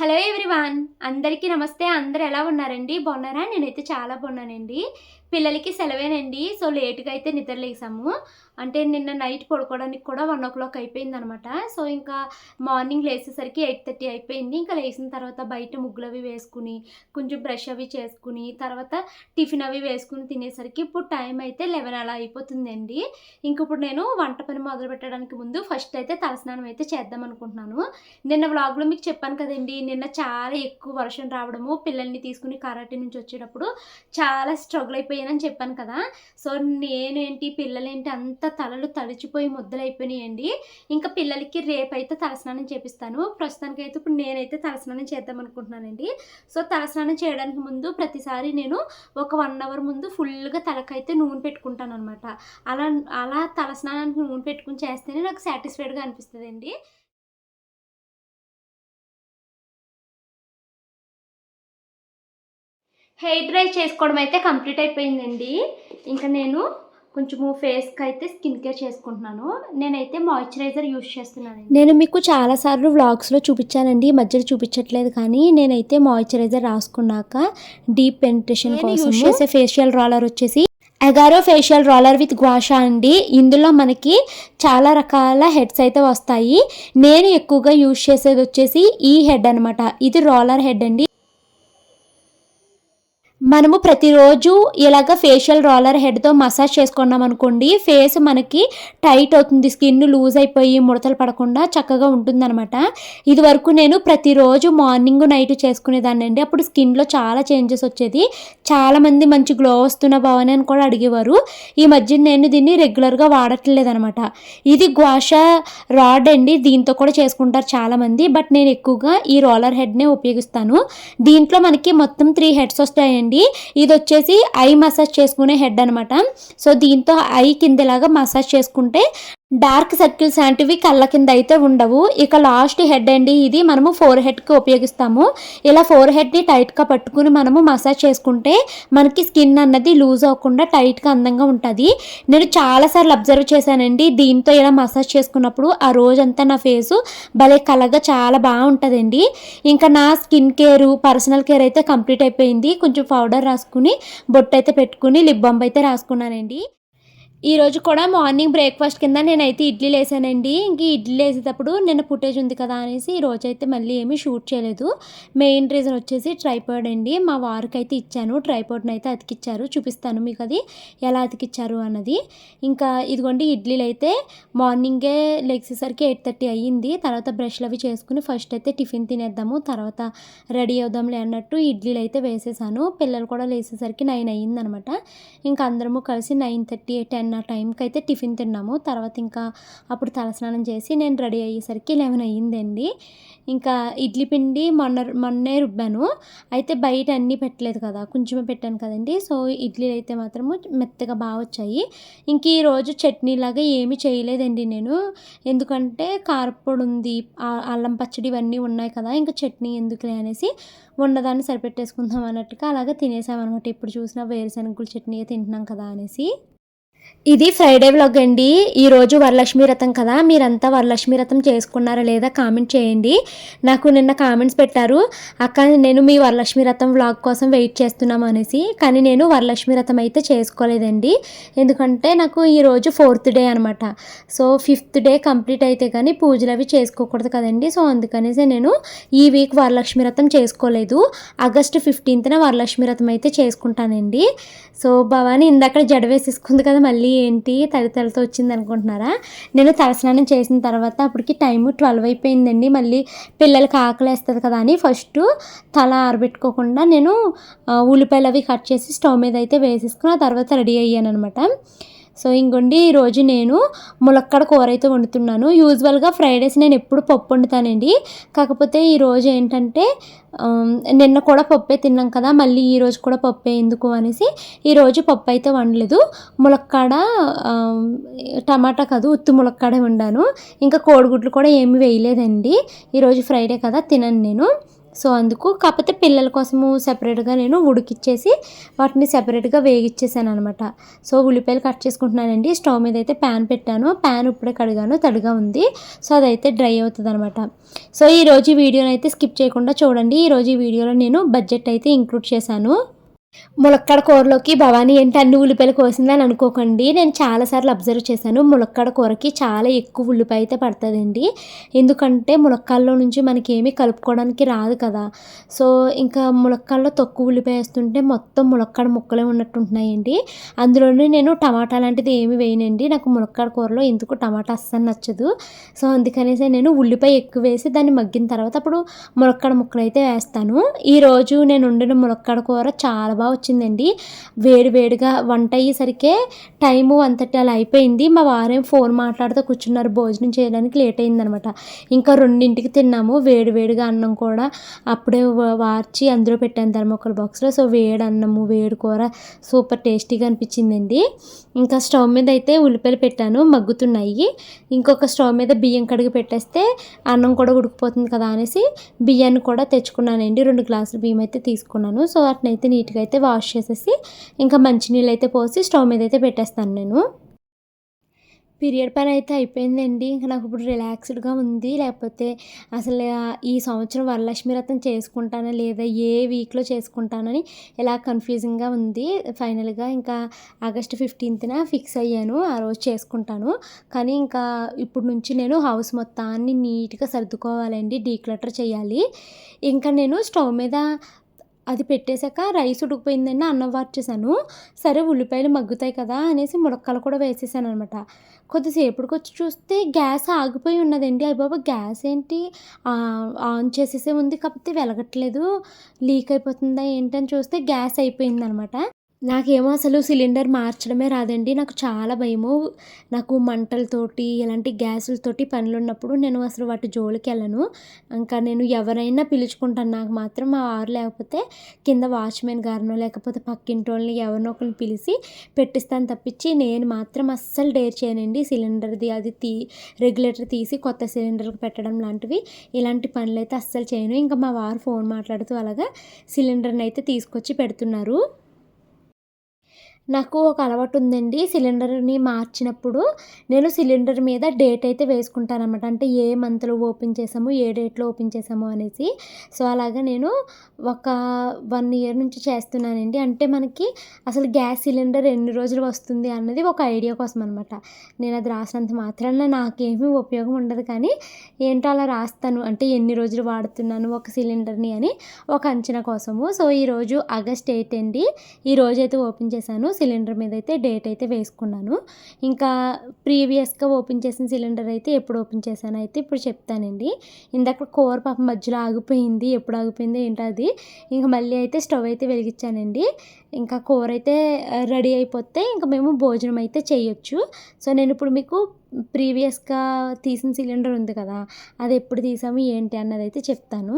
Hello everyone అందరికీ నమస్తే. అందరు ఎలా ఉన్నారండి? బాగున్నారా? నేనైతే చాలా బాగున్నానండి. పిల్లలకి సెలవేనండి. సో లేట్గా అయితే నిద్రలేసాము అంటే నిన్న నైట్ పడుకోవడానికి కూడా వన్ ఓ క్లాక్ అయిపోయింది అనమాట సో ఇంకా మార్నింగ్ లేచేసరికి ఎయిట్ థర్టీ అయిపోయింది. ఇంకా లేచిన తర్వాత బయట ముగ్గులు అవి వేసుకుని కొంచెం బ్రష్ అవి చేసుకుని తర్వాత టిఫిన్ అవి వేసుకుని తినేసరికి ఇప్పుడు టైం అయితే లెవెన్ అలా అయిపోతుందండి. ఇంక ఇప్పుడు నేను వంట పని మొదలు పెట్టడానికి ముందు ఫస్ట్ అయితే తలస్నానం అయితే చేద్దాం అనుకుంటున్నాను. నిన్న వ్లాగ్లో మీకు చెప్పాను కదండి నిన్న చాలా ఎక్కువ వర్షం రావడము పిల్లల్ని తీసుకుని కరాటే నుంచి వచ్చేటప్పుడు చాలా స్ట్రగుల్ అయిపోయింది అయిపోయానని చెప్పాను కదా. సో నేనేంటి పిల్లలేంటి అంత తలలు తడిచిపోయి ముద్దలైపోయినాయండి. ఇంకా పిల్లలకి రేపైతే తలస్నానం చేపిస్తాను. ప్రస్తుతానికి అయితే ఇప్పుడు నేనైతే తలస్నానం చేద్దాం అనుకుంటున్నానండి సో తలస్నానం చేయడానికి ముందు ప్రతిసారి నేను ఒక వన్ అవర్ ముందు ఫుల్గా తలకైతే నూనె పెట్టుకుంటాను అనమాట అలా అలా తలస్నానానికి నూనె పెట్టుకుని చేస్తేనే నాకు సాటిస్ఫైడ్గా అనిపిస్తుంది అండి హెయిర్ డ్రై చేసుకోవడం అయితే కంప్లీట్ అయిపోయిందండి. ఇంకా నేను కొంచెము ఫేస్కి అయితే స్కిన్ కేర్ చేసుకుంటున్నాను. నేనైతే మాయిశ్చరైజర్ యూస్ చేస్తున్నాను నేను మీకు చాలాసార్లు వ్లాగ్స్లో చూపించానండి. ఈ మధ్యలో చూపించట్లేదు కానీ నేనైతే మాయిశ్చరైజర్ రాసుకున్నాక డీప్ పెనిట్రేషన్ కోసం యూస్ చేసే ఫేషియల్ రోలర్ వచ్చేసి ఎగారో facial roller with gua sha అండి. ఇందులో మనకి చాలా రకాల హెడ్స్ అయితే వస్తాయి. నేను ఎక్కువగా యూస్ చేసేది వచ్చేసి ఈ హెడ్ అనమాట ఇది రోలర్ హెడ్ అండి. మనము ప్రతిరోజు ఇలాగ ఫేషియల్ రోలర్ హెడ్తో మసాజ్ చేసుకున్నాం అనుకోండి ఫేస్ మనకి టైట్ అవుతుంది స్కిన్ లూజ్ అయిపోయి ముడతలు పడకుండా చక్కగా ఉంటుందన్నమాట. ఇది వరకు నేను ప్రతిరోజు మార్నింగ్ నైట్ చేసుకునేదాన్ని అండి. అప్పుడు స్కిన్లో చాలా చేంజెస్ వచ్చేది. చాలామంది మంచి గ్లో వస్తున్న భవని అని కూడా అడిగేవారు. ఈ మధ్య నేను దీన్ని రెగ్యులర్గా వాడట్లేదు అనమాట ఇది గ్వాషా రాడ్ అండి. దీంతో కూడా చేసుకుంటారు చాలామంది. బట్ నేను ఎక్కువగా ఈ రోలర్ హెడ్నే ఉపయోగిస్తాను. దీంట్లో మనకి మొత్తం త్రీ హెడ్స్ వస్తాయండి. ఇది వచ్చేసి ఐ మసాజ్ చేసుకునే హెడ్ అనమాట సో దీంతో ఐ కిందలాగా మసాజ్ చేసుకుంటే డార్క్ సర్కిల్స్ లాంటివి కళ్ళ కింద అయితే ఉండవు. ఇక లాస్ట్ హెడ్ అండి ఇది. మనము ఫోర్ హెడ్కి ఉపయోగిస్తాము. ఇలా ఫోర్ హెడ్ని టైట్గా పట్టుకుని మనము మసాజ్ చేసుకుంటే మనకి స్కిన్ అన్నది లూజ్ అవ్వకుండా టైట్గా అందంగా ఉంటుంది. నేను చాలాసార్లు అబ్జర్వ్ చేశానండి. దీంతో ఇలా మసాజ్ చేసుకున్నప్పుడు ఆ రోజంతా నా ఫేసు భలే కలగా చాలా బాగుంటుందండి ఇంకా నా స్కిన్ కేర్ పర్సనల్ కేర్ అయితే కంప్లీట్ అయిపోయింది. కొంచెం పౌడర్ రాసుకుని బొట్టు అయితే పెట్టుకుని లిప్ బాంబ్ అయితే రాసుకున్నానండి. ఈరోజు కూడా మార్నింగ్ బ్రేక్ఫాస్ట్ కింద నేనైతే ఇడ్లీ వేసానండి ఇంక ఇడ్లీ వేసేటప్పుడు నిన్న ఫుటేజ్ ఉంది కదా అనేసి ఈ అయితే మళ్ళీ ఏమీ షూట్ చేయలేదు. మెయిన్ రీజన్ వచ్చేసి ట్రైపాడ్ అండి. మా వారికి అయితే ఇచ్చాను. ట్రైపాడ్ని అయితే అతికిచ్చారు. చూపిస్తాను మీకు అది ఎలా అతికిచ్చారు అన్నది. ఇంకా ఇదిగోండి ఇడ్లీలు అయితే మార్నింగే లెగ్సేసరికి ఎయిట్ థర్టీ అయ్యింది. తర్వాత బ్రష్లు అవి చేసుకుని ఫస్ట్ అయితే టిఫిన్ తినేద్దాము. తర్వాత రెడీ అవుదాంలే అన్నట్టు ఇడ్లీలు అయితే వేసేసాను. పిల్లలు కూడా లేసేసరికి నైన్ అయ్యిందనమాట. ఇంకా అందరము కలిసి నైన్ థర్టీ టెన్ ఆ టైంకి అయితే టిఫిన్ తిన్నాము. తర్వాత ఇంకా అప్పుడు తలస్నానం చేసి నేను రెడీ అయ్యేసరికి లెవెన్ అయ్యిందండి. ఇంకా ఇడ్లీ పిండి మొన్న మొన్నే రుబ్బాను. అయితే బయట అన్నీ పెట్టలేదు కదా కొంచెమే పెట్టాను కదండి. సో ఇడ్లీలు అయితే మాత్రము మెత్తగా బాగా వచ్చాయి. ఇంక ఈరోజు చట్నీలాగా ఏమీ చేయలేదండి నేను. ఎందుకంటే కారపొడి ఉంది అల్లం పచ్చడి ఇవన్నీ ఉన్నాయి కదా ఇంకా చట్నీ ఎందుకులే అనేసి ఉన్నదాన్ని సరిపెట్టేసుకుందాం అన్నట్టుగా అలాగే తినేసామన్నమాట. ఇప్పుడు చూసిన వేరుశనగలు చట్నీ తింటున్నాం కదా అనేసి. ఇది ఫ్రైడే వ్లాగ్ అండి. ఈరోజు వరలక్ష్మి వ్రతం కదా. మీరంతా వరలక్ష్మి వ్రతం చేసుకున్నారా లేదా కామెంట్ చేయండి. నాకు నిన్న కామెంట్స్ పెట్టారు. అక్క నేను మీ వరలక్ష్మి వ్రతం వ్లాగ్ కోసం వెయిట్ చేస్తున్నాం అనేసి కానీ నేను వరలక్ష్మి వ్రతం అయితే చేసుకోలేదండి. ఎందుకంటే నాకు ఈరోజు ఫోర్త్ డే అనమాట సో ఫిఫ్త్ డే కంప్లీట్ అయితే కానీ పూజలు అవి చేసుకోకూడదు కదండి. సో అందుకనేసి నేను ఈ వీక్ వరలక్ష్మి వ్రతం చేసుకోలేదు. ఆగస్ట్ ఫిఫ్టీన్త్న వరలక్ష్మి వ్రతం అయితే చేసుకుంటానండి. సో భవాని ఇందాక జడ వేసేసుకుంది కదా మళ్ళీ ఏంటి తడితలతో వచ్చింది అనుకుంటున్నారా? నేను తలస్నానం చేసిన తర్వాత అప్పటికి టైం ట్వెల్వ్ అయిపోయిందండి. మళ్ళీ పిల్లలకి ఆకలి వేస్తుంది కదా అని ఫస్ట్ తల ఆరబెట్టుకోకుండా నేను ఉల్లిపాయలు అవి కట్ చేసి స్టవ్ మీద అయితే వేసేసుకుని ఆ తర్వాత రెడీ అయ్యాను అనమాట సో ఇంకొండి ఈరోజు నేను ములక్కడ కూర అయితే వండుతున్నాను. యూజువల్గా ఫ్రైడేస్ నేను ఎప్పుడు పప్పు వండుతానండి. కాకపోతే ఈరోజు ఏంటంటే నిన్న కూడా పప్పే తిన్నాం కదా మళ్ళీ ఈరోజు కూడా పప్పే ఎందుకు అనేసి ఈరోజు పప్పు అయితే వండలేదు. ములక్కాడ టమాటా కాదు ఉత్తి ములక్కాడే వండాను. ఇంకా కోడిగుడ్లు కూడా ఏమి వేయలేదండి. ఈరోజు ఫ్రైడే కదా తినను నేను. సో అందుకు కాకపోతే పిల్లల కోసము సెపరేట్గా నేను ఉడికిచ్చేసి వాటిని సెపరేట్గా వేగిచ్చేసాను అనమాట సో ఉల్లిపాయలు కట్ చేసుకుంటున్నానండి. స్టవ్ మీద అయితే ప్యాన్ పెట్టాను. ప్యాన్ ఇప్పుడే కడిగాను. తడిగా ఉంది. సో అదైతే డ్రై అవుతుంది అనమాట సో ఈరోజు ఈ వీడియోని అయితే స్కిప్ చేయకుండా చూడండి. ఈరోజు ఈ వీడియోలో నేను బడ్జెట్ అయితే ఇంక్లూడ్ చేశాను. ములక్కడ కూరలోకి భవానీ ఏంటి అన్ని ఉల్లిపాయలు కోసిందని అనుకోకండి. నేను చాలాసార్లు అబ్జర్వ్ చేశాను ములక్కడ కూరకి చాలా ఎక్కువ ఉల్లిపాయ అయితే పడుతుందండి. ఎందుకంటే ములక్కాల్లో నుంచి మనకి ఏమీ కలుపుకోవడానికి రాదు కదా. సో ఇంకా ములక్కాల్లో తక్కువ ఉల్లిపాయ వేస్తుంటే మొత్తం ములక్కడ ముక్కలే ఉన్నట్టు ఉంటున్నాయండి అందులోనే నేను టమాటా లాంటిది ఏమి వేయనండి. నాకు ములక్కడ కూరలో ఎందుకు టమాటా అస్సలు నచ్చదు. సో అందుకనేసి నేను ఉల్లిపాయ ఎక్కువ వేసి దాన్ని మగ్గిన తర్వాత అప్పుడు ములక్కడ ముక్కలు అయితే వేస్తాను ఈరోజు నేను వండిన ములక్కడ కూర చాలా బాగా వచ్చిందండి. వేడి వేడిగా వంట అయ్యేసరికే టైము అంతటి అలా అయిపోయింది. మా వారేం ఫోన్ మాట్లాడుతూ కూర్చున్నారు. భోజనం చేయడానికి లేట్ అయిందనమాట. ఇంకా రెండింటికి తిన్నాము. వేడి వేడిగా అన్నం కూడా అప్పుడే వార్చి అందులో పెట్టాను ధర్మకోల్ బాక్స్లో సో వేడి అన్నము వేడి కూర సూపర్ టేస్టీగా అనిపించిందండి. ఇంకా స్టవ్ మీద అయితే ఉల్లిపాయలు పెట్టాను మగ్గుతున్నాయి. ఇంకొక స్టవ్ మీద బియ్యం కడిగి పెట్టేస్తే అన్నం కూడా ఉడికిపోతుంది కదా అనేసి బియ్యాన్ని కూడా తెచ్చుకున్నానండి. రెండు గ్లాసులు బియ్యం అయితే తీసుకున్నాను. సో వాటిని నీట్గా అయితే వాష్ చేసేసి ఇంకా మంచినీళ్ళు అయితే పోసి స్టవ్ మీద అయితే పెట్టేస్తాను నేను. పీరియడ్ పని అయితే అయిపోయిందండి. ఇంకా నాకు ఇప్పుడు రిలాక్స్డ్గా ఉంది. లేకపోతే అసలు ఈ సంవత్సరం వరలక్ష్మి వ్రతం చేసుకుంటానా లేదా ఏ వీక్లో చేసుకుంటానని ఇలా కన్ఫ్యూజింగ్గా ఉంది. ఫైనల్గా ఇంకా ఆగస్ట్ ఫిఫ్టీన్త్న ఫిక్స్ అయ్యాను. ఆ రోజు చేసుకుంటాను. కానీ ఇంకా ఇప్పుడు నుంచి నేను హౌస్ మొత్తాన్ని నీట్గా సర్దుకోవాలండి. డీక్లటర్ చేయాలి. ఇంకా నేను స్టవ్ మీద అది పెట్టేశాక రైస్ ఉడికిపోయిందని అన్నం వార్చేసాను సరే ఉల్లిపాయలు మగ్గుతాయి కదా అనేసి ములక్కలు కూడా వేసేసాను అనమాట కొద్దిసేపటికి వచ్చి చూస్తే గ్యాస్ ఆగిపోయి ఉన్నదండి. అయ్య బాబా గ్యాస్ ఏంటి? ఆన్ చేసేసే ఉంది కాకపోతే వెలగట్లేదు లీక్ అయిపోతుందా ఏంటని చూస్తే గ్యాస్ అయిపోయిందనమాట. నాకేమో అసలు సిలిండర్ మార్చడమే రాదండి. నాకు చాలా భయము. నాకు మంటలతోటి ఇలాంటి గ్యాసులతోటి పనులు ఉన్నప్పుడు నేను అసలు వాటి జోలికి వెళ్ళను. ఇంకా నేను ఎవరైనా పిలుచుకుంటాను. నాకు మాత్రం మా వారు లేకపోతే కింద వాచ్మెన్ గారినో లేకపోతే పక్కింటి వాళ్ళని ఎవరినో ఒకరిని పిలిచి పెట్టిస్తాను తప్పించి నేను మాత్రం అస్సలు డేర్ చేయనండి. సిలిండర్ది అది తీ రెగ్యులేటర్ తీసి కొత్త సిలిండర్కి పెట్టడం లాంటివి ఇలాంటి పనులు అయితే అస్సలు చేయను. ఇంకా మా వారు ఫోన్ మాట్లాడుతూ అలాగా సిలిండర్ని అయితే తీసుకొచ్చి పెడుతున్నారు. నాకు ఒక అలవాటు ఉందండి సిలిండర్ని మార్చినప్పుడు నేను సిలిండర్ మీద డేట్ అయితే వేసుకుంటాను అనమాట అంటే ఏ మంత్లో ఓపెన్ చేసాము ఏ డేట్లో ఓపెన్ చేసాము అనేసి. సో అలాగా నేను ఒక వన్ ఇయర్ నుంచి చేస్తున్నానండి. అంటే మనకి అసలు గ్యాస్ సిలిండర్ ఎన్ని రోజులు వస్తుంది అన్నది ఒక ఐడియా కోసం అనమాట నేను అది రాసినంత మాత్రాన నాకేమీ ఉపయోగం ఉండదు. కానీ ఏంటో అలా రాస్తాను. అంటే ఎన్ని రోజులు వాడుతున్నాను ఒక సిలిండర్ని అని ఒక అంచనా కోసము. సో ఈరోజు ఆగస్ట్ ఎయిట్ అండి. ఈ రోజు అయితే ఓపెన్ చేశాను. సిలిండర్ మీద అయితే డేట్ అయితే వేసుకున్నాను. ఇంకా ప్రీవియస్గా ఓపెన్ చేసిన సిలిండర్ అయితే ఎప్పుడు ఓపెన్ చేశాను అయితే ఇప్పుడు చెప్తానండి. ఇందాక కూర పాప మధ్యలో ఆగిపోయింది. ఎప్పుడు ఆగిపోయింది ఏంటది ఇంకా మళ్ళీ అయితే స్టవ్ అయితే వెలిగించానండి. ఇంకా కూర అయితే రెడీ అయిపోతే ఇంకా మేము భోజనం అయితే చేయొచ్చు. సో నేను ఇప్పుడు మీకు ప్రీవియస్గా తీసిన సిలిండర్ ఉంది కదా అది ఎప్పుడు తీసాము ఏంటి అన్నది అయితే చెప్తాను.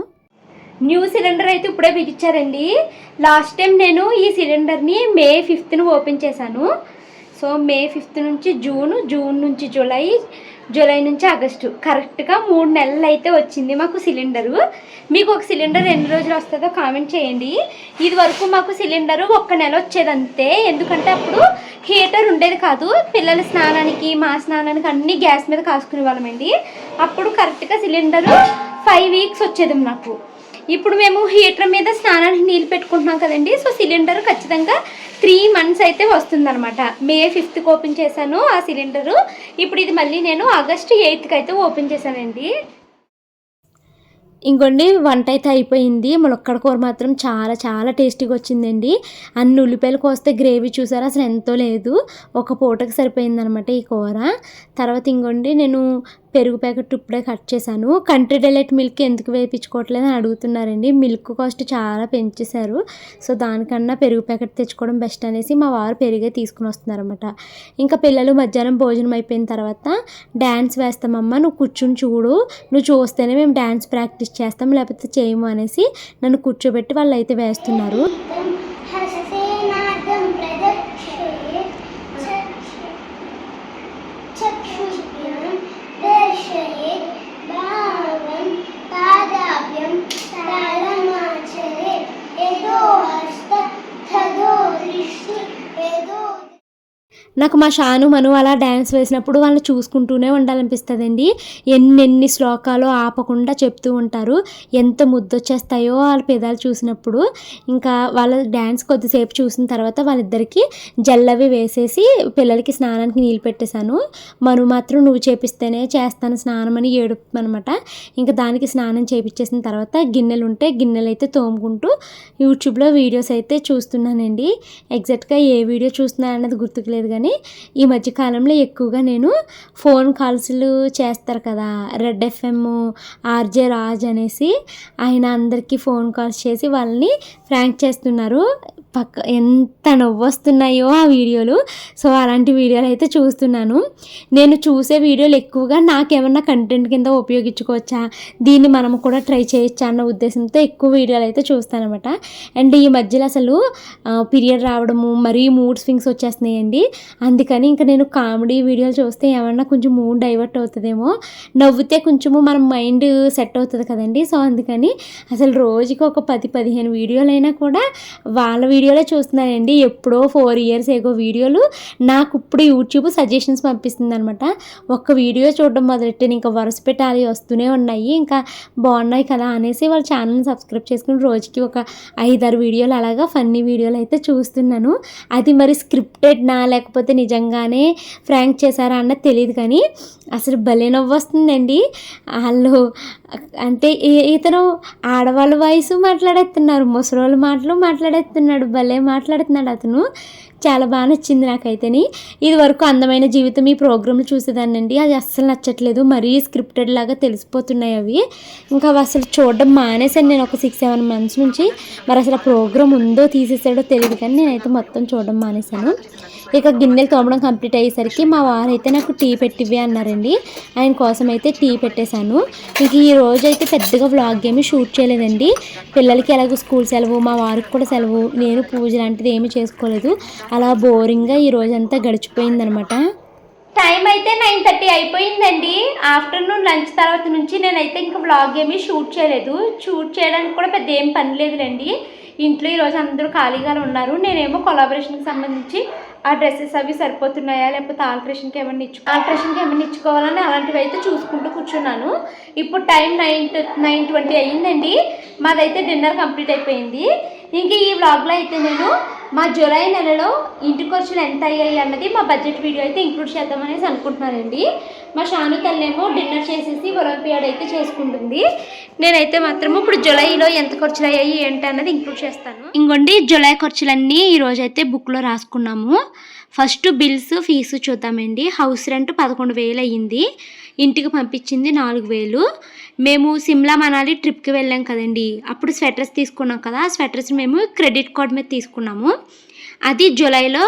న్యూ సిలిండర్ అయితే ఇప్పుడే బిగించారండి లాస్ట్ టైం నేను ఈ సిలిండర్ని మే ఫిఫ్త్ను ఓపెన్ చేశాను. సో మే ఫిఫ్త్ నుంచి జూన్ జూన్ నుంచి జూలై జూలై నుంచి ఆగస్టు. కరెక్ట్గా మూడు నెలలు అయితే వచ్చింది మాకు సిలిండరు. మీకు ఒక సిలిండర్ ఎన్ని రోజులు వస్తుందో కామెంట్ చేయండి. ఇది వరకు మాకు సిలిండరు ఒక్క నెల వచ్చేది అంతే ఎందుకంటే అప్పుడు హీటర్ ఉండేది కాదు. పిల్లల స్నానానికి మా స్నానానికి అన్నీ గ్యాస్ మీద కాసుకునే వాళ్ళమండి. అప్పుడు కరెక్ట్గా సిలిండరు ఫైవ్ వీక్స్ వచ్చేది నాకు ఇప్పుడు మేము హీటర్ మీద స్నానానికి నీళ్ళు పెట్టుకుంటున్నాం కదండి. సో సిలిండర్ ఖచ్చితంగా త్రీ మంత్స్ అయితే వస్తుందన్నమాట. మే ఫిఫ్త్కి ఓపెన్ చేశాను ఆ సిలిండరు. ఇప్పుడు ఇది మళ్ళీ నేను ఆగస్ట్ ఎయిత్కి అయితే ఓపెన్ చేశానండి. ఇంకోండి వంట అయితే అయిపోయింది. ములక్కడ కూర మాత్రం చాలా చాలా టేస్టీగా వచ్చిందండి. అన్ని ఉల్లిపాయలు కోస్తే గ్రేవీ చూసారా? అసలు ఎంతో లేదు. ఒక పూటకి సరిపోయిందనమాట ఈ కూర. తర్వాత ఇంకోండి నేను పెరుగు ప్యాకెట్ ఇప్పుడే కట్ చేశాను. కంట్రీ డెలైట్ మిల్క్ ఎందుకు వేయించుకోవట్లేదు అని అడుగుతున్నారండి. మిల్క్ కాస్ట్ చాలా పెంచేశారు. సో దానికన్నా పెరుగు ప్యాకెట్ తెచ్చుకోవడం బెస్ట్ అనేసి మా వారు పెరిగే తీసుకుని వస్తున్నారన్నమాట. ఇంకా పిల్లలు మధ్యాహ్నం భోజనం అయిపోయిన తర్వాత డ్యాన్స్ వేస్తామమ్మా నువ్వు కూర్చుని చూడు. నువ్వు చూస్తేనే మేము డ్యాన్స్ ప్రాక్టీస్ చేస్తాం లేకపోతే చేయము అనేసి నన్ను కూర్చోబెట్టి వాళ్ళు అయితే వేస్తున్నారు నాకు మా షాను మను అలా డ్యాన్స్ వేసినప్పుడు వాళ్ళని చూసుకుంటూనే ఉండాలనిపిస్తుందండి. ఎన్నెన్ని శ్లోకాలు ఆపకుండా చెప్తూ ఉంటారు. ఎంత ముద్దొచ్చేస్తాయో వాళ్ళ పెదాలు చూసినప్పుడు. ఇంకా వాళ్ళ డ్యాన్స్ కొద్దిసేపు చూసిన తర్వాత వాళ్ళిద్దరికీ జల్లవి వేసేసి పిల్లలకి స్నానానికి నీళ్ళు పెట్టేశాను. మను మాత్రం నువ్వు చేపిస్తేనే చేస్తాను స్నానం అని ఏడుపుతుందనమాట ఇంకా దానికి స్నానం చేపించేసిన తర్వాత గిన్నెలు ఉంటే గిన్నెలు అయితే తోముకుంటూ యూట్యూబ్లో వీడియోస్ అయితే చూస్తున్నానండి. ఎగ్జాక్ట్గా ఏ వీడియో చూస్తున్నాను అన్నది గుర్తుకులేదు కానీ ఈ మధ్యకాలంలో ఎక్కువగా నేను ఫోన్ కాల్స్లు చేస్తారు కదా. రెడ్ ఎఫ్ఎం ఆర్జే రాజ్ అనేసి ఆయన అందరికీ ఫోన్ కాల్స్ చేసి వాళ్ళని ఫ్రాంక్ చేస్తున్నారు. పక్క ఎంత నవ్వొస్తున్నాయో ఆ వీడియోలు. సో అలాంటి వీడియోలు అయితే చూస్తున్నాను. నేను చూసే వీడియోలు ఎక్కువగా నాకేమన్నా కంటెంట్ కింద ఉపయోగించుకోవచ్చా? దీన్ని మనం కూడా ట్రై చేయొచ్చా అన్న ఉద్దేశంతో ఎక్కువ వీడియోలు అయితే చూస్తానమాట అండ్ ఈ మధ్యలో అసలు పీరియడ్ రావడము మరీ మూడ్ స్వింగ్స్ వచ్చేస్తున్నాయండి. అందుకని ఇంకా నేను కామెడీ వీడియోలు చూస్తే ఏమన్నా కొంచెం మూడ్ డైవర్ట్ అవుతుందేమో నవ్వుతే కొంచెము మన మైండ్ సెట్ అవుతుంది కదండి. సో అందుకని అసలు రోజుకి ఒక పది పదిహేను వీడియోలు అయినా కూడా వాళ్ళ వీడియోలే చూస్తున్నానండి. ఎప్పుడో ఫోర్ ఇయర్స్ ఏగో వీడియోలు నాకు ఇప్పుడు యూట్యూబ్ సజెషన్స్ పంపిస్తుంది అనమాట ఒక్క వీడియో చూడడం మొదలెట్టాను. ఇంకా వరుస పెట్టాలి వస్తూనే ఉన్నాయి. ఇంకా బాగున్నాయి కదా అనేసి వాళ్ళ ఛానల్ని సబ్స్క్రైబ్ చేసుకుని రోజుకి ఒక ఐదారు వీడియోలు అలాగా ఫన్నీ వీడియోలు అయితే చూస్తున్నాను. అది మరి స్క్రిప్టెడ్ నా లేకపోతే నిజంగానే ఫ్రాంక్ చేశారా అన్నది తెలియదు కానీ అసలు భలే నవ్వు వస్తుందండి. వాళ్ళు అంటే ఇతను ఆడవాళ్ళ వయసు మాట్లాడేస్తున్నారు ముసలోళ్ళ మాటలు మాట్లాడేస్తున్నాడు భలే మాట్లాడుతున్నాడు అతను. చాలా బాగా నచ్చింది నాకైతేని. ఇది వరకు అందమైన జీవితం ఈ ప్రోగ్రాంలు చూసేదాన్నండి అది అస్సలు నచ్చట్లేదు మరీ స్క్రిప్టెడ్ లాగా తెలిసిపోతున్నాయి అవి. ఇంకా అవి అసలు చూడడం మానేశాను నేను ఒక సిక్స్ సెవెన్ మంత్స్ నుంచి. మరి అసలు ఆ ప్రోగ్రామ్ ఉందో తీసేసాడో తెలియదు కానీ నేనైతే మొత్తం చూడడం మానేశాను. ఇక గిన్నెలు తోమడం కంప్లీట్ అయ్యేసరికి మా వారు అయితే నాకు టీ పెట్టివి అన్నారండి. ఆయన కోసం అయితే టీ పెట్టేశాను. ఇంక ఈ రోజు అయితే పెద్దగా వ్లాగ్ ఏమీ షూట్ చేయలేదండి. పిల్లలకి ఎలాగో స్కూల్ సెలవు మా వారికి కూడా సెలవు నేను పూజ లాంటిది ఏమీ చేసుకోలేదు. అలా బోరింగ్గా ఈ రోజంతా గడిచిపోయిందనమాట. టైం అయితే నైన్ థర్టీ అయిపోయిందండి. ఆఫ్టర్నూన్ లంచ్ తర్వాత నుంచి నేనైతే ఇంకా బ్లాగ్ ఏమీ షూట్ చేయలేదు. షూట్ చేయడానికి కూడా పెద్ద ఏం పని లేదులేండి. ఇంట్లో ఈరోజు అందరూ ఖాళీగా ఉన్నారు. నేనేమో కొలాబరేషన్కి సంబంధించి ఆ డ్రెస్సెస్ అవి సరిపోతున్నాయా? లేకపోతే ఆల్ట్రేషన్కి ఏమైనా ఇచ్చు ఆల్ట్రేషన్కి ఏమైనా ఇచ్చుకోవాలని అలాంటివి అయితే చూసుకుంటూ కూర్చున్నాను. ఇప్పుడు టైం నైన్ నైన్ ట్వంటీ అయ్యిందండి. మాదైతే డిన్నర్ కంప్లీట్ అయిపోయింది. ఇంక ఈ వ్లాగ్లో అయితే నేను మా జూలై నెలలో ఇంటి ఖర్చులు ఎంత అయ్యాయి అన్నది మా బడ్జెట్ వీడియో అయితే ఇంక్లూడ్ చేద్దామనేసి అనుకుంటున్నానండి. మా షాను తల్లేమో డిన్నర్ చేసేసి ఒలింపియాడ్ అయితే చేసుకుంటుంది. నేనైతే మాత్రము ఇప్పుడు జూలైలో ఎంత ఖర్చులు అయ్యాయి ఏంటి అన్నది ఇంక్లూడ్ చేస్తాను. ఇంకోండి జూలై ఖర్చులన్నీ ఈరోజైతే అయితే బుక్లో రాసుకున్నాము. ఫస్ట్ బిల్స్ ఫీజు చూద్దామండి. హౌస్ రెంట్ పదకొండు వేలు అయ్యింది. ఇంటికి పంపించింది నాలుగు వేలు. మేము సిమ్లా మనాలి ట్రిప్కి వెళ్ళాం కదండి. అప్పుడు స్వెటర్స్ తీసుకున్నాం కదా ఆ స్వెటర్స్ మేము క్రెడిట్ కార్డ్ మీద తీసుకున్నాము. అది జూలైలో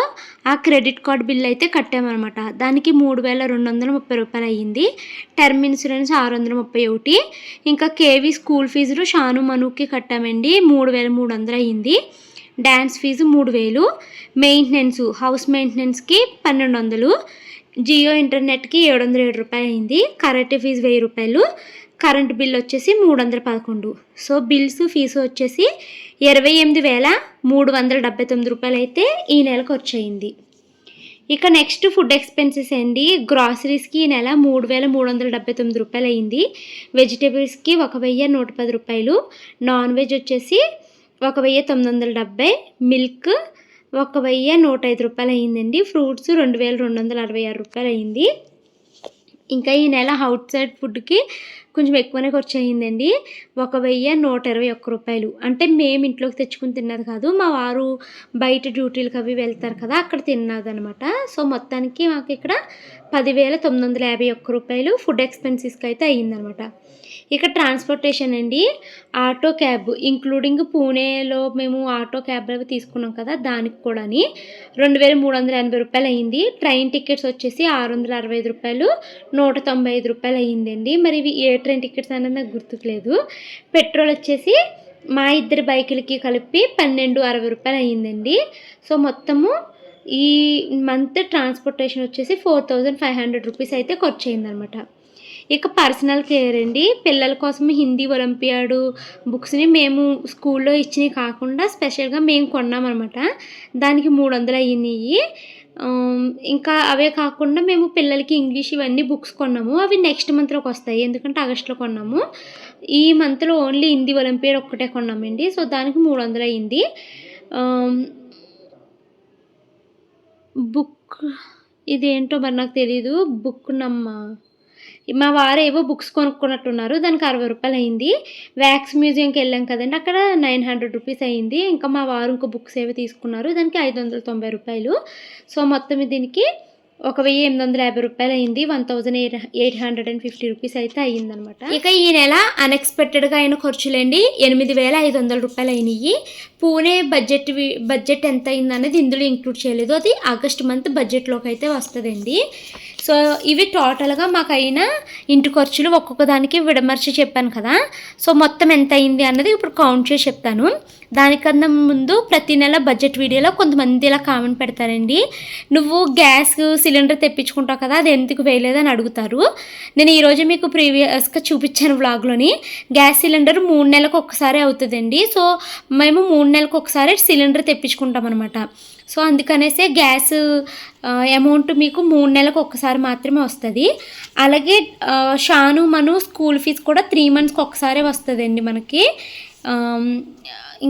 ఆ క్రెడిట్ కార్డ్ బిల్ అయితే కట్టామన్నమాట. దానికి మూడు వేల రెండు వందల ముప్పై రూపాయలు అయ్యింది. టర్మ్ ఇన్సూరెన్స్ ఆరు వందల ముప్పై ఒకటి. ఇంకా కేవీ స్కూల్ ఫీజులు షాను మనుకి కట్టామండి మూడు వేల మూడు వందలు అయ్యింది. డ్యాన్స్ ఫీజు మూడు వేలు. మెయింటెనెన్స్ హౌస్ మెయింటెనెన్స్కి పన్నెండు వందలు. జియో ఇంటర్నెట్కి ఏడు వందల ఏడు రూపాయలు అయింది కరెంట్ ఫీజు వెయ్యి రూపాయలు. కరెంట్ బిల్ వచ్చేసి మూడు వందల పదకొండు. సో బిల్స్ ఫీజు వచ్చేసి ఇరవై ఎనిమిది వేల మూడు వందల డెబ్బై తొమ్మిది రూపాయలు అయితే ఈ నెలకు వచ్చేయింది. ఇక నెక్స్ట్ ఫుడ్ ఎక్స్పెన్సెస్ అండి. గ్రాసరీస్కి ఈ నెల మూడు వేల మూడు వందల డెబ్బై తొమ్మిది రూపాయలు అయింది వెజిటేబుల్స్కి ఒక వెయ్యి నూట పది రూపాయలు. నాన్ వెజ్ వచ్చేసి ఒక వెయ్యి తొమ్మిది వందల డెబ్బై. మిల్క్ ఒక వెయ్యి నూట ఐదు రూపాయలు అయ్యిందండి ఫ్రూట్స్ రెండు వేల రెండు వందల అరవై ఆరు రూపాయలు అయింది ఇంకా ఈ నెల అవుట్ సైడ్ ఫుడ్కి కొంచెం ఎక్కువనే ఖర్చు అయ్యిందండి. ఒక వెయ్యి నూట ఇరవై ఒక్క రూపాయలు. అంటే మేము ఇంట్లోకి తెచ్చుకుని తిన్నది కాదు. మా వారు బయట డ్యూటీలకు అవి వెళ్తారు కదా అక్కడ తిన్నది అనమాట సో మొత్తానికి మాకు ఇక్కడ పదివేల తొమ్మిది వందల యాభై ఒక్క రూపాయలు ఫుడ్ ఎక్స్పెన్సెస్కి అయితే అయ్యిందనమాట. ఇక ట్రాన్స్పోర్టేషన్ అండి ఆటో క్యాబ్ ఇంక్లూడింగ్ పూణేలో మేము ఆటో క్యాబ్ అవి తీసుకున్నాం కదా దానికి కూడాని రెండు వేల మూడు వందల ఎనభై రూపాయలు అయ్యింది ట్రైన్ టికెట్స్ వచ్చేసి ఆరు వందల అరవై ఐదు రూపాయలు నూట తొంభై ఐదు రూపాయలు అయ్యిందండి మరి ఇవి ఏ ట్రైన్ టికెట్స్ అనేది నాకు గుర్తుకులేదు. పెట్రోల్ వచ్చేసి మా ఇద్దరి బైకులకి కలిపి పన్నెండు అరవై రూపాయలు అయ్యిందండి సో మొత్తము ఈ మంత్ ట్రాన్స్పోర్టేషన్ వచ్చేసి four thousand five hundred rupees అయితే ఖర్చు అయిందనమాట ఇక పర్సనల్ కేర్ అండి. పిల్లల కోసం హిందీ ఒలింపియాడు బుక్స్ని మేము స్కూల్లో ఇచ్చినవి కాకుండా స్పెషల్గా మేము కొన్నామన్నమాట. దానికి మూడు వందలు అయినాయి ఇంకా అవే కాకుండా మేము పిల్లలకి ఇంగ్లీష్ ఇవన్నీ బుక్స్ కొన్నాము. అవి నెక్స్ట్ మంత్లోకి వస్తాయి. ఎందుకంటే ఆగస్ట్లో కొన్నాము. ఈ మంత్లో ఓన్లీ హిందీ ఒలింపియాడ్ ఒక్కటే కొన్నామండి. సో దానికి మూడు వందలు అయింది బుక్ ఇదేంటో మరి నాకు తెలీదు. బుక్ నమ్మ. మా వారు ఏవో బుక్స్ కొనుక్కున్నట్టున్నారు. దానికి అరవై రూపాయలు అయింది. వ్యాక్స్ మ్యూజియంకి వెళ్ళాం కదండి. అక్కడ నైన్ హండ్రెడ్ రూపీస్ అయింది. ఇంకా మా వారు ఇంకో బుక్స్ ఏవో తీసుకున్నారు. దానికి ఐదు వందల తొంభై రూపాయలు. సో మొత్తం దీనికి ఒక వెయ్యి ఎనిమిది వందల యాభై రూపాయలు అయింది. One thousand eight eight hundred and fifty rupees అయితే అయ్యిందనమాట ఇక ఈ నెల అన్ఎక్స్పెక్టెడ్గా అయిన ఖర్చులండి ఎనిమిది వేల ఐదు వందల రూపాయలు అయినాయి. పూణే బడ్జెట్ బడ్జెట్ ఎంత అయింది అనేది ఇందులో ఇంక్లూడ్ చేయలేదు. అది ఆగస్ట్ మంత్ బడ్జెట్లోకి అయితే వస్తుందండి. సో ఇవి టోటల్గా మాకైన ఇంటి ఖర్చులు ఒక్కొక్క దానికి విడమర్చి చెప్పాను కదా. సో మొత్తం ఎంత అయింది అన్నది ఇప్పుడు కౌంట్ చేసి చెప్తాను. దానికన్నా ముందు ప్రతి నెల బడ్జెట్ వీడియోలో కొంతమంది ఇలా కామెంట్ పెడతారండి. నువ్వు గ్యాస్ సిలిండర్ తెప్పించుకుంటావు కదా అది ఎందుకు వేయలేదని అడుగుతారు. నేను ఈరోజు మీకు ప్రీవియస్గా చూపించాను వ్లాగ్లోని. గ్యాస్ సిలిండర్ మూడు నెలలకు ఒకసారి అవుతుందండి. సో మేము మూడు నెలలకు ఒకసారి సిలిండర్ తెప్పించుకుంటాం అనమాట సో అందుకనేసే గ్యాస్ అమౌంట్ మీకు మూడు నెలలకు ఒక్కసారి మాత్రమే వస్తుంది. అలాగే షాను మను స్కూల్ ఫీజు కూడా త్రీ మంత్స్కి ఒకసారి వస్తుందండి మనకి.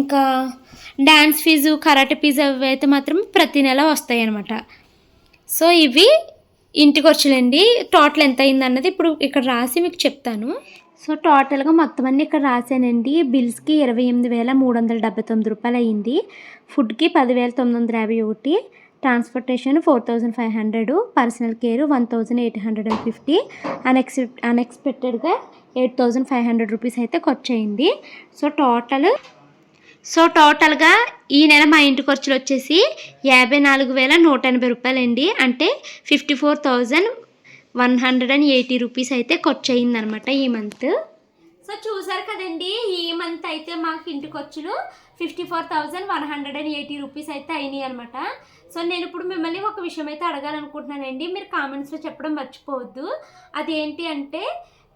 ఇంకా డ్యాన్స్ ఫీజు కరాటే ఫీజు అవి అయితే మాత్రం ప్రతి నెల వస్తాయి అన్నమాట సో ఇవి ఇంటి ఖర్చులండి టోటల్ ఎంత అయింది అన్నది ఇప్పుడు ఇక్కడ రాసి మీకు చెప్తాను. సో టోటల్గా మొత్తం అన్నీ ఇక్కడ రాశానండి. బిల్స్కి ఇరవై ఎనిమిది వేల మూడు వందల డెబ్బై తొమ్మిది రూపాయలు అయ్యింది ఫుడ్కి పదివేల తొమ్మిది వందల యాభై ఒకటి. Transportation four thousand five hundred. Personal care one thousand eight hundred and fifty. అన్ఎక్స్పెక్ అన్ఎక్స్పెక్టెడ్గా eight thousand five hundred rupees అయితే ఖర్చు అయింది సో టోటల్ సో టోటల్గా ఈ నెల మా ఇంటి ఖర్చులు వచ్చేసి యాభై నాలుగు వేల నూట ఎనభై రూపాయలండి. అంటే fifty four thousand one hundred and eighty rupees అయితే ఖర్చు అయిందనమాట ఈ మంత్. సో చూసారు కదండి ఈ మంత్ అయితే మాకు ఇంటి ఖర్చులు fifty four thousand one hundred and eighty rupees అయితే అయినాయి అనమాట సో నేను ఇప్పుడు మిమ్మల్ని ఒక విషయం అయితే అడగాలనుకుంటున్నానండి మీరు కామెంట్స్లో చెప్పడం మర్చిపోవద్దు. అదేంటి అంటే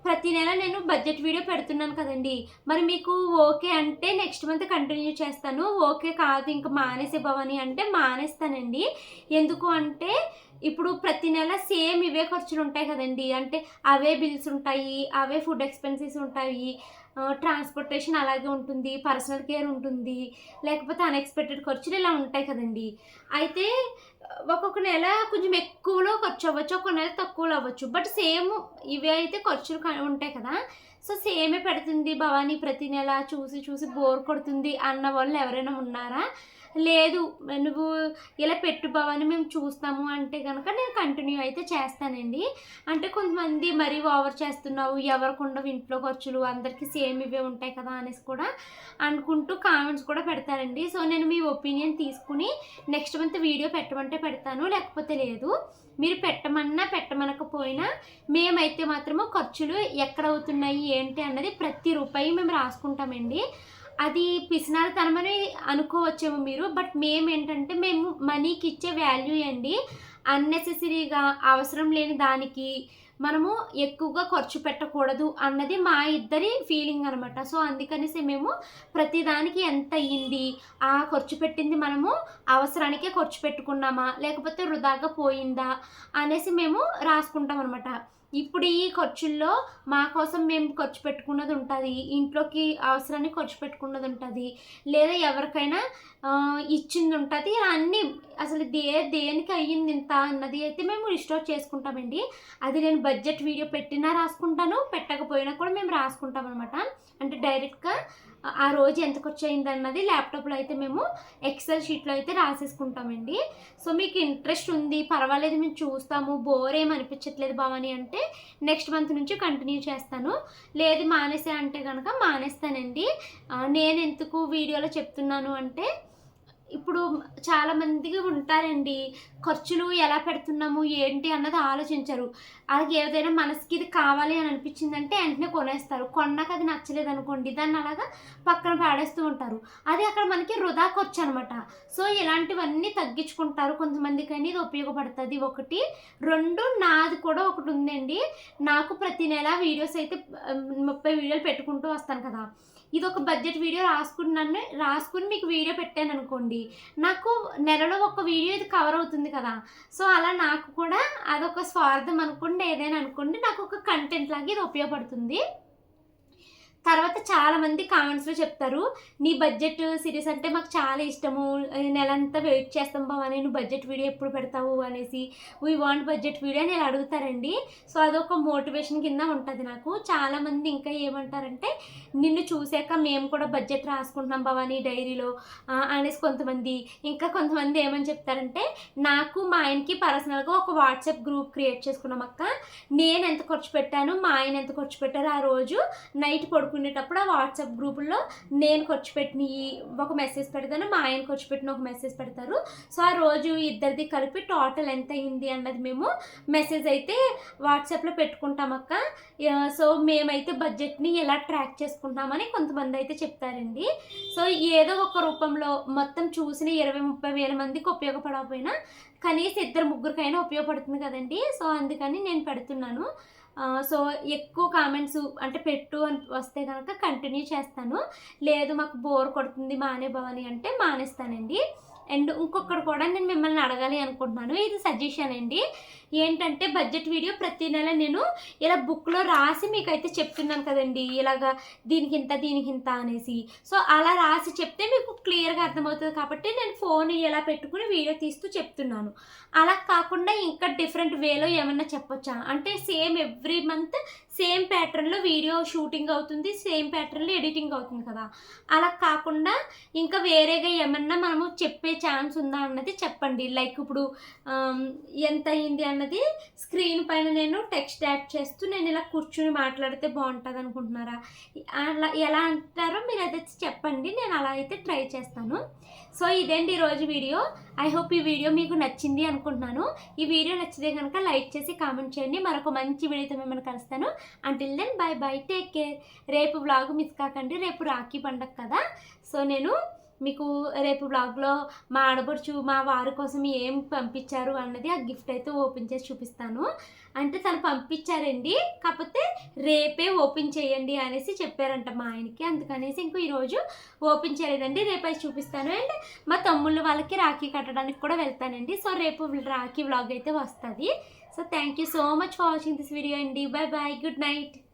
ప్రతి నెల నేను బడ్జెట్ వీడియో పెడుతున్నాను కదండి. మరి మీకు ఓకే అంటే నెక్స్ట్ మంత్ కంటిన్యూ చేస్తాను. ఓకే కాదు ఇంకా మానేసే భవని అంటే మానేస్తానండి. ఎందుకు అంటే ఇప్పుడు ప్రతి నెల సేమ్ ఇవే ఖర్చులు ఉంటాయి కదండి. అంటే అవే బిల్స్ ఉంటాయి అవే ఫుడ్ ఎక్స్పెన్సెస్ ఉంటాయి ట్రాన్స్పోర్టేషన్ అలాగే ఉంటుంది పర్సనల్ కేర్ ఉంటుంది లేకపోతే అన్ఎక్స్పెక్టెడ్ ఖర్చులు ఇలా ఉంటాయి కదండి. అయితే ఒక్కొక్క నెల కొంచెం ఎక్కువలో ఖర్చు అవ్వచ్చు ఒక్కొక్క నెల తక్కువలో అవ్వచ్చు. బట్ సేమ్ ఇవే అయితే ఖర్చులు ఉంటాయి కదా. సో సేమే పెడుతుంది భవానీ ప్రతి నెల చూసి చూసి బోర్ కొడుతుంది అన్న వాళ్ళు ఎవరైనా ఉన్నారా? లేదు నువ్వు ఇలా పెట్టు మేము చూస్తాము అంటే కనుక నేను కంటిన్యూ అయితే చేస్తానండి. అంటే కొంతమంది మరీ ఓవర్ చేస్తున్నావు ఎవరికి ఉండవు ఇంట్లో ఖర్చులు అందరికీ సేమ్ ఇవే ఉంటాయి కదా అనేసి కూడా అనుకుంటూ కామెంట్స్ కూడా పెడతారండి. సో నేను మీ ఒపీనియన్ తీసుకుని నెక్స్ట్ మంత్ వీడియో పెట్టమంటే పెడతాను లేకపోతే లేదు. మీరు పెట్టమన్నా పెట్టమనకపోయినా మేమైతే మాత్రము ఖర్చులు ఎక్కడ అవుతున్నాయి ఏంటి అన్నది ప్రతి రూపాయి మేము రాసుకుంటామండి. అది పిసినారితనమని అనుకోవచ్చేమో మీరు బట్ మేము ఏంటంటే మేము మనీకి ఇచ్చే వాల్యూ అండి. అన్నెసెసరీగా అవసరం లేని దానికి మనము ఎక్కువగా ఖర్చు పెట్టకూడదు అన్నది మా ఇద్దరి ఫీలింగ్ అనమాట సో అందుకనేసి మేము ప్రతిదానికి ఎంత అయ్యింది ఆ ఖర్చు పెట్టింది మనము అవసరానికే ఖర్చు పెట్టుకున్నామా లేకపోతే వృధాగా పోయిందా అనేసి మేము రాసుకుంటాం అనమాట ఇప్పుడు ఈ ఖర్చుల్లో మా కోసం మేము ఖర్చు పెట్టుకున్నది ఉంటుంది. ఇంట్లోకి అవసరానికి ఖర్చు పెట్టుకున్నది ఉంటుంది. లేదా ఎవరికైనా ఇచ్చింది ఉంటుంది. అన్నీ అసలు దే దేనికి అయ్యింది ఇంత అన్నది అయితే మేము రిస్టోర్ చేసుకుంటామండి. అది నేను బడ్జెట్ వీడియో పెట్టినా రాసుకుంటాను పెట్టకపోయినా కూడా మేము రాసుకుంటాం అనమాట అంటే డైరెక్ట్గా ఆ రోజు ఎంత ఖర్చు అయింది అన్నది ల్యాప్టాప్లో అయితే మేము ఎక్సెల్ షీట్లో అయితే రాసేసుకుంటామండి. సో మీకు ఇంట్రెస్ట్ ఉంది పర్వాలేదు మేము చూస్తాము బోర్ ఏం అనిపించట్లేదు భవాని అంటే నెక్స్ట్ మంత్ నుంచి కంటిన్యూ చేస్తాను. లేదు మానేసే అంటే కనుక మానేస్తానండి. నేను ఎందుకు వీడియోలో చెప్తున్నాను అంటే ఇప్పుడు చాలామందికి ఉంటారండి. ఖర్చులు ఎలా పెడుతున్నాము ఏంటి అన్నది ఆలోచించరు. అలాగే ఏదైనా మనసుకి ఇది కావాలి అని అనిపించిందంటే వెంటనే కొనేస్తారు. కొన్నాక అది నచ్చలేదు అనుకోండి దాన్ని అలాగా పక్కన పాడేస్తూ ఉంటారు. అది అక్కడ మనకి వృధా ఖర్చు అనమాట సో ఇలాంటివన్నీ తగ్గించుకుంటారు కొంతమందికి అని ఇది ఉపయోగపడుతుంది. ఒకటి. రెండు నాది కూడా ఒకటి ఉందండి. నాకు ప్రతి నెల వీడియోస్ అయితే ముప్పై వీడియోలు పెట్టుకుంటూ వస్తాను కదా. ఇది ఒక బడ్జెట్ వీడియో రాసుకున్నాను రాసుకుని మీకు వీడియో పెట్టాను అనుకోండి. నాకు నెలలో ఒక వీడియో ఇది కవర్ అవుతుంది కదా. సో అలా నాకు కూడా అదొక స్వార్థం అనుకోండి ఏదైనా అనుకోండి నాకు ఒక కంటెంట్ లాగా ఇది ఉపయోగపడుతుంది. తర్వాత చాలా మంది కామెంట్స్లో చెప్తారు నీ బడ్జెట్ సిరీస్ అంటే మాకు చాలా ఇష్టము. నెలంతా వెయిట్ చేస్తాం బావని నువ్వు బడ్జెట్ వీడియో ఎప్పుడు పెడతావు అనేసి వీ వాంట్ బడ్జెట్ వీడియో అని అడుగుతారండి. సో అదొక మోటివేషన్ కింద ఉంటుంది నాకు. చాలా మంది ఇంకా ఏమంటారంటే నిన్ను చూసాక మేము కూడా బడ్జెట్ రాసుకుంటున్నాం భవానీ డైరీలో అనేసి కొంతమంది ఇంకా కొంతమంది ఏమని చెప్తారంటే నాకు మా ఆయనకి పర్సనల్గా ఒక వాట్సాప్ గ్రూప్ క్రియేట్ చేసుకున్నాం అక్క. నేను ఎంత ఖర్చు పెట్టాను మా ఆయన ఎంత ఖర్చు పెట్టారు ఆ రోజు. నైట్ పడుకునేటప్పుడు ఆ వాట్సాప్ గ్రూపుల్లో నేను ఖర్చు పెట్టిన ఒక మెసేజ్ పెడతాను మా ఆయన ఖర్చు పెట్టిన ఒక మెసేజ్ పెడతారు. సో ఆ రోజు ఇద్దరిది కలిపి టోటల్ ఎంత అయింది అన్నది మేము మెసేజ్ అయితే వాట్సాప్లో పెట్టుకుంటాం అక్క. సో మేమైతే బడ్జెట్ని ఎలా ట్రాక్ చేసుకుంటామని కొంతమంది అయితే చెప్తారండి. సో ఏదో ఒక రూపంలో మొత్తం చూసిన ఇరవై ముప్పై వేల మందికి ఉపయోగపడకపోయినా కనీసం ఇద్దరు ముగ్గురికైనా ఉపయోగపడుతుంది కదండి. సో అందుకని నేను పెడుతున్నాను. సో ఎక్కువ కామెంట్స్ అంటే పెట్టు అని వస్తే కనుక కంటిన్యూ చేస్తాను. లేదు మాకు బోర్ కొడుతుంది మానే భవని అంటే మానేస్తానండి. అండ్ ఇంకొకటి కూడా నేను మిమ్మల్ని అడగాలి అనుకుంటున్నాను. ఇది సజెషన్ అండి. ఏంటంటే బడ్జెట్ వీడియో ప్రతి నెల నేను ఇలా బుక్లో రాసి మీకైతే చెప్తున్నాను కదండి. ఇలాగా దీనికి ఇంత దీనికి ఇంత అనేసి. సో అలా రాసి చెప్తే మీకు క్లియర్గా అర్థమవుతుంది కాబట్టి నేను ఫోన్ ఇలా పెట్టుకుని వీడియో తీస్తూ చెప్తున్నాను. అలా కాకుండా ఇంకా డిఫరెంట్ వేలో ఏమన్నా చెప్పొచ్చా? అంటే సేమ్ ఎవ్రీ మంత్ సేమ్ ప్యాటర్న్లో వీడియో షూటింగ్ అవుతుంది సేమ్ ప్యాటర్న్లో ఎడిటింగ్ అవుతుంది కదా. అలా కాకుండా ఇంకా వేరేగా ఏమన్నా మనము చెప్పే ఛాన్స్ ఉందా అన్నది చెప్పండి. లైక్ ఇప్పుడు ఎంత అయింది అన్నది స్క్రీన్ పైన నేను టెక్స్ట్ యాడ్ చేస్తూ నేను ఇలా కూర్చుని మాట్లాడితే బాగుంటుంది అనుకుంటున్నారా? అలా ఎలా అంటారో మీరు అయితే చెప్పండి. నేను అలా అయితే ట్రై చేస్తాను. సో ఇదేంటి ఈరోజు వీడియో? ఐ హోప్ ఈ వీడియో మీకు నచ్చింది అనుకుంటున్నాను. ఈ వీడియో నచ్చితే కనుక లైక్ చేసి కామెంట్ చేయండి. మరొక మంచి వీడియోతో మిమ్మల్ని కలుస్తాను. Until then bye bye take care రేపు వ్లాగ్ మిస్ కాకండి రేపు రాఖీ పండగ కదా. సో నేను మీకు రేపు బ్లాగ్లో మా ఆడపడుచు మా వారి కోసం ఏం పంపించారు అన్నది ఆ గిఫ్ట్ అయితే ఓపెన్ చేసి చూపిస్తాను. అంటే తను పంపించారండి కాకపోతే రేపే ఓపెన్ చేయండి అనేసి చెప్పారంట మా ఆయనకి. అందుకనేసి ఇంకో ఈరోజు ఓపెన్ చేయలేదండి రేపు అయితే చూపిస్తాను. అండ్ మా తమ్ముళ్ళు వాళ్ళకి రాఖీ కట్టడానికి కూడా వెళ్తానండి. సో రేపు రాఖీ బ్లాగ్ అయితే వస్తుంది. So thank you so much for watching this video and bye bye. Good night.